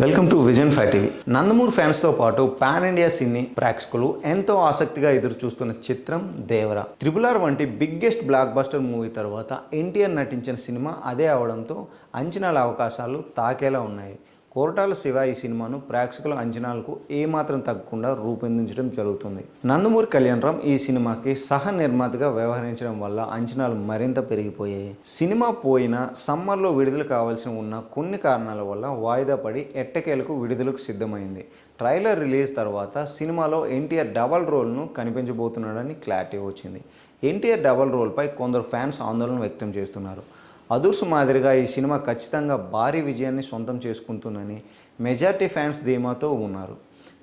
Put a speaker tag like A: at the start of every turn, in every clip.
A: Welcome to vision five TV. Nandamuri ఫ్యాన్స్తో పాటు pan India సినీ ప్రేక్షకులు ఎంతో ఆసక్తిగా ఎదురు చూస్తున్న చిత్రం దేవర. త్రిబుల్ ఆర్ వంటి బిగ్గెస్ట్ బ్లాక్ బస్టర్ మూవీ తర్వాత ఎన్టీఆర్ నటించిన సినిమా అదే అవడంతో అంచనాల అవకాశాలు తాకేలా ఉన్నాయి. కోరటాల శివ ఈ సినిమాను ప్రేక్షకుల అంచనాలకు ఏమాత్రం తగ్గకుండా రూపొందించడం జరుగుతుంది. నందమూరి కళ్యాణరామ్ ఈ సినిమాకి సహ నిర్మాతగా వ్యవహరించడం వల్ల అంచనాలు మరింత పెరిగిపోయాయి. సినిమా పోయినా సమ్మర్లో విడుదల కావాల్సి ఉన్న కొన్ని కారణాల వల్ల వాయిదా పడి ఎట్టకేలకు విడుదలకు సిద్ధమైంది. ట్రైలర్ రిలీజ్ తర్వాత సినిమాలో ఎన్టీఆర్ డబల్ రోల్ను కనిపించబోతున్నాడని క్లారిటీ వచ్చింది. ఎన్టీఆర్ డబల్ రోల్పై కొందరు ఫ్యాన్స్ ఆందోళన వ్యక్తం చేస్తున్నారు. అదుర్స్ మాదిరిగా ఈ సినిమా ఖచ్చితంగా భారీ విజయాన్ని సొంతం చేసుకుంటుందని మెజార్టీ ఫ్యాన్స్ ధీమాతో ఉన్నారు.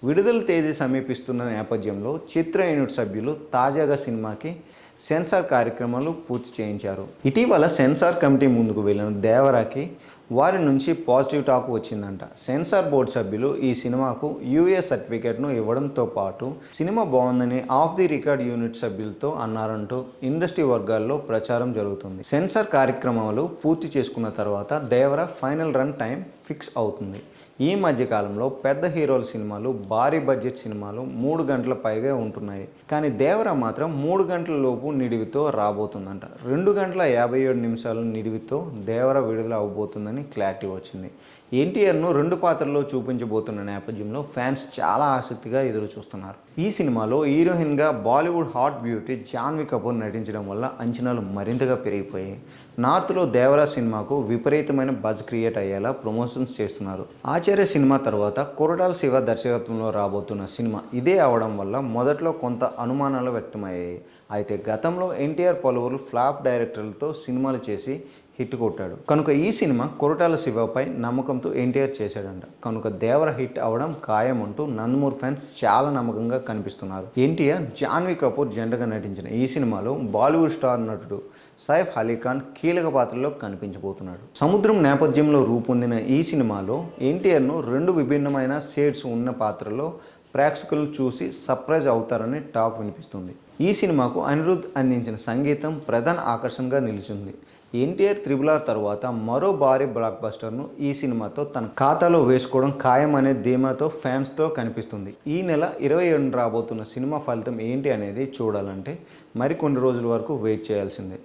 A: విడుదల తేదీ సమీపిస్తున్న నేపథ్యంలో చిత్ర యూనిట్ సభ్యులు తాజాగా సినిమాకి సెన్సార్ కార్యక్రమాలు పూర్తి చేయించారు. ఇటీవల సెన్సార్ కమిటీ ముందుకు వెళ్ళిన దేవరాకి వారి నుంచి పాజిటివ్ టాక్ వచ్చిందంట. సెన్సార్ బోర్డు సభ్యులు ఈ సినిమాకు యూఏ సర్టిఫికేట్ను ఇవ్వడంతో పాటు సినిమా బాగుందని ఆఫ్ ది రికార్డ్ యూనిట్ సభ్యులతో అన్నారంటూ ఇండస్ట్రీ వర్గాల్లో ప్రచారం జరుగుతుంది. సెన్సార్ కార్యక్రమాలు పూర్తి చేసుకున్న తర్వాత Devara final run time fix అవుతుంది. ఈ మధ్యకాలంలో పెద్ద హీరోల సినిమాలు భారీ బడ్జెట్ సినిమాలు మూడు గంటల పైగా ఉంటున్నాయి. కానీ దేవర మాత్రం మూడు గంటల లోపు నిడివితో రాబోతుందంట. రెండు గంటల యాభై ఏడు నిమిషాల నిడివితో దేవర విడుదల అవబోతుందని క్లారిటీ వచ్చింది. ఎన్టీఆర్ను రెండు పాత్రల్లో చూపించబోతున్న నేపథ్యంలో ఫ్యాన్స్ చాలా ఆసక్తిగా ఎదురు చూస్తున్నారు. ఈ సినిమాలో హీరోయిన్గా Bollywood hot beauty Janhvi Kapoor నటించడం వల్ల అంచనాలు మరింతగా పెరిగిపోయాయి. నార్త్లో దేవరా సినిమాకు విపరీతమైన బజ్ క్రియేట్ అయ్యేలా ప్రమోషన్స్ చేస్తున్నారు. ఆచార్య సినిమా తర్వాత కొరటాల శివ దర్శకత్వంలో రాబోతున్న సినిమా ఇదే అవడం వల్ల మొదట్లో కొంత అనుమానాలు వ్యక్తమయ్యాయి. అయితే గతంలో ఎన్టీఆర్ పలువురు ఫ్లాప్ డైరెక్టర్లతో సినిమాలు చేసి హిట్ కొట్టాడు. కనుక ఈ సినిమా కొరటాల శివపై నమ్మకం నమ్మకంతో ఎన్టీఆర్ చేశాడంట. కనుక దేవర హిట్ అవడం ఖాయం అంటూ నందమూరి ఫ్యాన్స్ చాలా నమ్మకంగా కనిపిస్తున్నారు. ఎన్టీఆర్ జాన్వీ కపూర్ జంటగా నటించిన ఈ సినిమాలో బాలీవుడ్ స్టార్ నటుడు సైఫ్ అలీఖాన్ కీలక పాత్రలో కనిపించబోతున్నాడు. సముద్రం నేపథ్యంలో రూపొందిన ఈ సినిమాలో ఎన్టీఆర్ను రెండు విభిన్నమైన షేడ్స్ ఉన్న పాత్రలో ప్రేక్షకులు చూసి సర్ప్రైజ్ అవుతారని టాక్ వినిపిస్తుంది. ఈ సినిమాకు అనిరుద్ధ్ అందించిన సంగీతం ప్రధాన ఆకర్షణగా నిలిచింది. ఎన్టీఆర్ త్రిబుల్ ఆర్ తర్వాత మరో భారీ బ్లాక్ బస్టర్ను ఈ సినిమాతో తన ఖాతాలో వేసుకోవడం ఖాయం అనే ధీమాతో ఫ్యాన్స్తో కనిపిస్తుంది. ఈ నెల ఇరవై ఏడున రాబోతున్న సినిమా ఫలితం ఏంటి అనేది చూడాలంటే మరికొన్ని రోజుల వరకు వెయిట్ చేయాల్సిందే.